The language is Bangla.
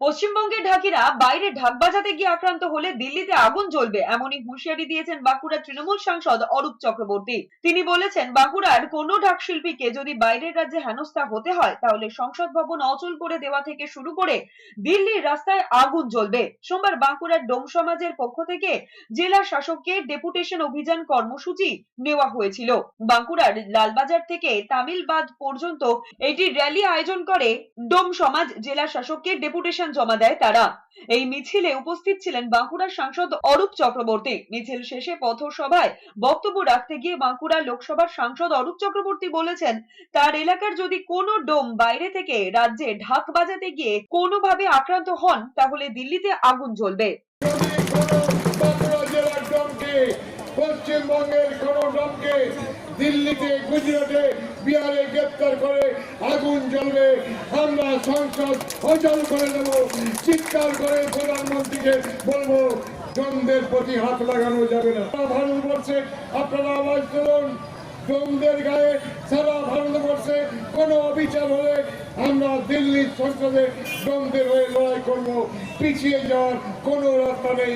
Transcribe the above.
পশ্চিমবঙ্গের ঢাকিরা বাইরে ঢাক বাজাতে গিয়ে আক্রান্ত হলে দিল্লিতে আগুন জ্বলবে, এমনই হুঁশিয়ারি দিয়েছেন বাঁকুড়ার তৃণমূল সাংসদ অরূপ চক্রবর্তী। তিনি বলেছেন, বাঁকুড়ার কোনো ঢাক শিল্পীকে যদি বাইরের রাজ্যে হেনস্থা হতে হয়, তাহলে সংসদ ভবন অচল করে দেওয়া থেকে শুরু করে দিল্লির রাস্তায় আগুন জ্বলবে। সোমবার বাঁকুড়ার ডোম সমাজের পক্ষ থেকে জেলা শাসককে ডেপুটেশন অভিযান কর্মসূচি নেওয়া হয়েছিল। বাঁকুড়ার লালবাজার থেকে তামিলবাদ পর্যন্ত এটি র্যালি আয়োজন করে ডোম সমাজ জেলা শাসককে ডেপুটেশন জমা দেয় তারা। এই মিছিলে উপস্থিত ছিলেন বাঁকুড়ার সাংসদ অরূপ চক্রবর্তী। মিছিল শেষে পথসভায় বক্তব্য রাখতে গিয়ে বাঁকুড়া লোকসভার সাংসদ অরূপ চক্রবর্তী বলেছেন, তার এলাকার যদি কোনো ডোম বাইরে থেকে রাজ্যে ঢাক বাজাতে গিয়ে কোনোভাবে আক্রান্ত হন, তাহলে দিল্লিতে আগুন জ্বলবে। পশ্চিমবঙ্গের কোন ডমকে দিল্লিতে গুজরাটে বিহারে গ্রেপ্তার করে আগুন জ্বলবে, আমরা সংসদ অচল করে দেব, চিৎকার করে প্রধানমন্ত্রীকে বলব ডমদের প্রতি হাত লাগানো যাবে না। সারা ভারতবর্ষে আপনারা আওয়াজ তুলুন ডোমদের গায়ে সারা ভারতবর্ষে কোনো অবিচার হলে আমরা দিল্লির সংসদে ডোমদের হয়ে লড়াই করব, পিছিয়ে যাওয়ার কোনো রাস্তা নেই।